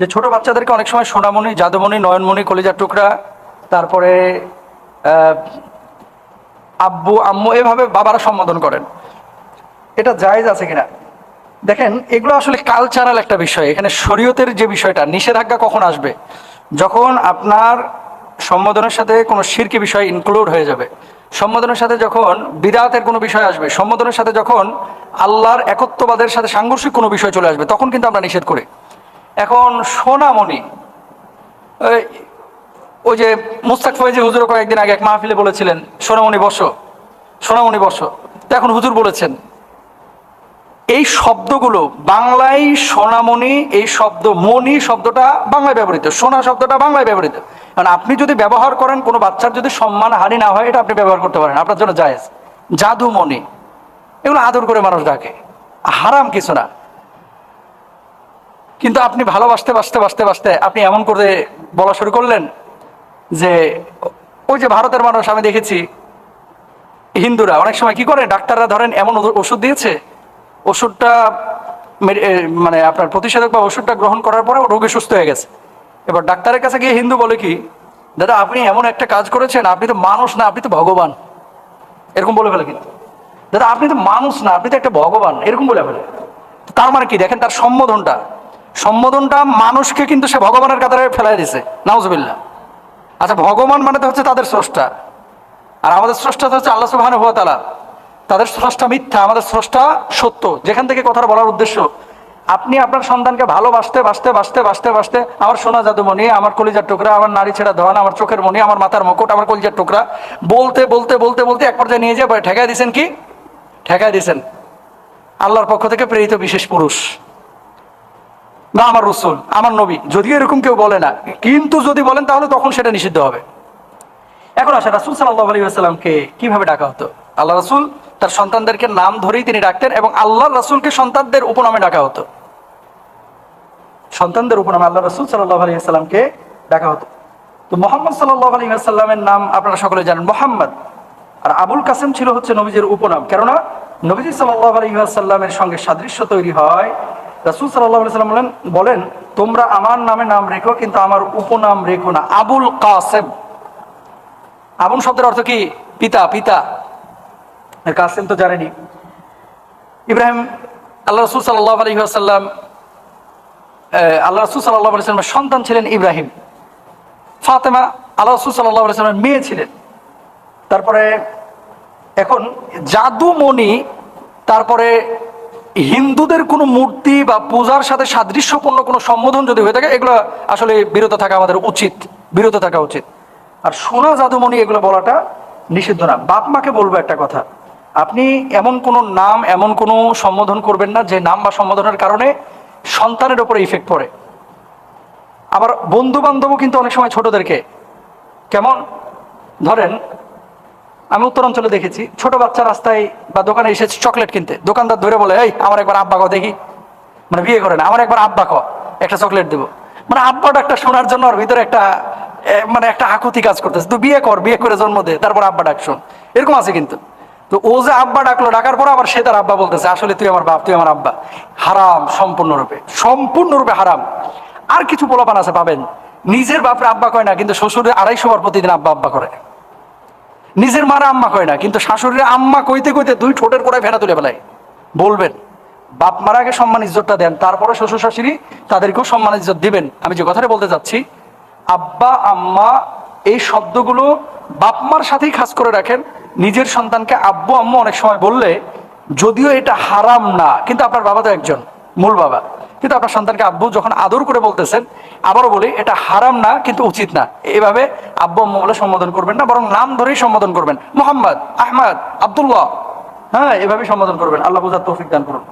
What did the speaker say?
যে ছোট বাচ্চাদেরকে অনেক সময় সোনামণি জাদুমণি নয়নমণি, কলিজার টুকরা, তারপরে আব্বু, আম্মু এভাবে বাবারা সম্বোধন করেন। এটা জায়েজ আছে কিনা? দেখেন, এগুলো আসলে কালচারাল একটা বিষয়। এখানে শরীয়তের যে বিষয়টা, নিষেধাজ্ঞা কখন আসবে? যখন আপনার সম্বোধনের সাথে কোনো শিরকি বিষয় ইনক্লুড হয়ে যাবে। সম্বোধনের সাথে যখন বিদাতের কোনো বিষয় আসবে, সম্বোধনের সাথে যখন আল্লাহর একত্ববাদের সাথে সাংঘর্ষিক কোনো বিষয় চলে আসবে, তখন কিন্তু আমরা নিষেধ করি। এখন সোনামণি ওই যে মুস্তাক ফয়েজি হুজুর কয়েকদিন আগে এক মাহফিলে বলেছিলেন, সোনামণি বসো সোনামণি বসো। এখন হুজুর বলেছেন, এই শব্দগুলো বাংলায় সোনামণি, এই শব্দ মণি শব্দটা বাংলায় ব্যবহৃত, সোনা শব্দটা বাংলায় ব্যবহৃত। কারণ আপনি যদি ব্যবহার করেন, কোনো বাচ্চার যদি সম্মান হানি না হয়, এটা আপনি ব্যবহার করতে পারেন, আপনার জন্য জায়েজ। জাদুমণি, এগুলো আদর করে মানুষ ডাকে, হারাম কিছু না। কিন্তু আপনি ভালোবাসতে, বাসতে বাসতে বাসতে আপনি এমন করে বলা শুরু করলেন যে, ওই যে ভারতের মানুষ আমি দেখেছি, হিন্দুরা, অনেক সময় কি করে? ডাক্তাররা ধরেন এমন ওষুধ- দিয়েছে, ওষুধটা মানে আপনার প্রতিষেধক বা ওষুধটা গ্রহণ করার পরে রোগী সুস্থ হয়ে গেছে। এবার ডাক্তারের কাছে গিয়ে হিন্দু বলে কি, দাদা, আপনি এমন একটা কাজ করেছেন, আপনি তো মানুষ না, আপনি তো ভগবান। এরকম বলে ফেলে কিন্তু। দাদা, আপনি তো মানুষ না, আপনি তো একটা ভগবান। এরকম বলে ফেলে। তার মানে কি? দেখেন তার সম্বোধনটা। সম্বোধনটা মানুষকে কিন্তু সে ভগবানের কাতারে ফেলাই দিছে। নাউজবিল্লা আচ্ছা ভগবান মানে তো হচ্ছে তাদের স্রষ্টা। আর আমাদের স্রষ্টা তো হচ্ছে আল্লাহ সুবহানাহু ওয়া তাআলা। তাদের স্রষ্টা মিথ্যা, আমাদের স্রষ্টা সত্য। যেখান থেকে কথাটা বলার উদ্দেশ্য, আপনি আপনার সন্তানকে ভালোবাসতে, বাসতে বাসতে বাসতে বাসতে আমার সোনা জাদুমণি, আমার কলিজার টুকরা, আমার নারী ছেড়া ধন আমার চোখের মণি, আমার মাথার মুকুট, আমার কলিজার টুকরা, বলতে বলতে বলতে বলতে এক পর্যায়ে নিয়ে যাবে ঠেকায় দিয়েছেন কি? ঠেকায় দিয়েছেন আল্লাহর পক্ষ থেকে প্রেরিত বিশেষ পুরুষ। বা আমার রসুল, আমার নবী। যদিও এরকম কেউ বলে না, কিন্তু যদি বলেন তাহলে তখন সেটা নিষিদ্ধ হবে। এখন আসে রাসুল সাল্লাহ আলী আসসালামকে কীভাবে ডাকা হতো? আল্লাহ রাসুল তার সন্তানদেরকে নাম ধরেই তিনি ডাকতেন এবং আল্লাহ রাসুলকে সন্তানদের উপনামে ডাকা হতো। সন্তানদের উপনামে আল্লাহ রাসুল সাল্লাহ আলী আসসালামকে ডাকা হতো। তো মোহাম্মদ সাল্লাহ আলী আসাল্লামের নাম আপনারা সকলে জানেন, মোহাম্মদ। আর আবুল কাসেম ছিল হচ্ছে নবীজের উপনাম। কেননা নবীজি সাল্লাহ আলী আসাল্লামের সঙ্গে সাদৃশ্য তৈরি হয় রাসুল সাল্লাম বলেন বলেন, তোমরা আমার নামে নাম রেখো, কিন্তু আমার উপনাম রেখো না। আবুল কাসেম। আবুল শব্দের অর্থ কি? পিতা পিতা। কাসেম তো জানেনি। ইব্রাহিম, আল্লাহ রসুল সাল্লাহ আলী আসাল্লাম আল্লাহ রসুল সাল্লাহ আলি সাল্লামের সন্তান ছিলেন ইব্রাহিম। ফাতেমা, আল্লাহ রসুল সাল্লাহ আলি সাল্লামের মেয়ে ছিলেন। তারপরে, এখন জাদুমণি, তারপরে হিন্দুদের কোনো মূর্তি বা পূজার সাথে সাদৃশ্যপূর্ণ কোনো সম্বোধন যদি হয়ে থাকে, এগুলো আসলে বিরত থাকা আমাদের উচিত, বিরত থাকা উচিত। আর সোনা জাদুমণি এগুলো বলাটা নিষিদ্ধ না। বাপ মাকে বলব একটা কথা, আপনি এমন কোনো নাম, এমন কোনো সম্বোধন করবেন না যে নাম বা সম্বোধনের কারণে সন্তানের উপরে ইফেক্ট পড়ে। আবার বন্ধু বান্ধবও কিন্তু অনেক সময় ছোটদেরকে, কেমন? ধরেন আমি উত্তরাঞ্চলে দেখেছি, ছোট বাচ্চা রাস্তায় বা দোকানে এসেছে চকলেট কিনতে। দোকানদার ধরে বলে, এই, আমার একবার আব্বা কো দেখি। মানে বিয়ে করে না, আমার একবার আব্বা ক একটা চকলেট দেবো। মানে আব্বাটা একটা শোনার জন্য ওর ভিতরে একটা মানে একটা আকুতি কাজ করতেছে। তুই বিয়ে কর, বিয়ে করে জন্ম দে, তারপর আব্বা ডাক শোন। এরকম আছে কিন্তু। তো ও যে আব্বা ডাকলো, ডাকার পর আবার সে তার আব্বা বলতেছে, আসলে তুই আমার বাপ, তুই আমার আব্বা। হারাম, সম্পূর্ণরূপে সম্পূর্ণরূপে হারাম। আর কিছু পোলাপান আছে, পাবেন। নিজের বাপরে আব্বা কয় না, কিন্তু শ্বশুরের আড়াইশো বার প্রতিদিন আব্বা আব্বা করে। নিজের মারা আম্মা কয় না, কিন্তু শাশুড়ির আম্মা কইতে কইতে দুই ঠোঁটের কোড়ায় ভেড়া তুলে ফেলায়। বলবেন, বাপ মার আগে সম্মান ইজ্জতটা দেন, তারপরে শ্বশুর শাশুড়ি তাদেরকেও সম্মান ইজ্জত দিবেন। আমি যে কথাটা বলতে চাচ্ছি আব্বা, আম্মা, এই শব্দগুলো বাপ মার সাথেই খাস করে রাখেন। নিজের সন্তানকে আব্বু, আম্মা অনেক সময় বললে, যদিও এটা হারাম না, কিন্তু আপনার বাবা তো একজন, মূল বাবা। কিন্তু আপনার সন্তানকে আব্বু যখন আদর করে বলতেছেন, আবারও বলি, এটা হারাম না, কিন্তু উচিত না। এভাবে আব্বু আম্মু বলে সম্বোধন করবেন না, বরং নাম ধরেই সম্বোধন করবেন। মোহাম্মদ, আহমদ, আবদুল্লাহ। হ্যাঁ এভাবে সম্বোধন করবেন। আল্লাহ বুঝার তৌফিক দান করুন।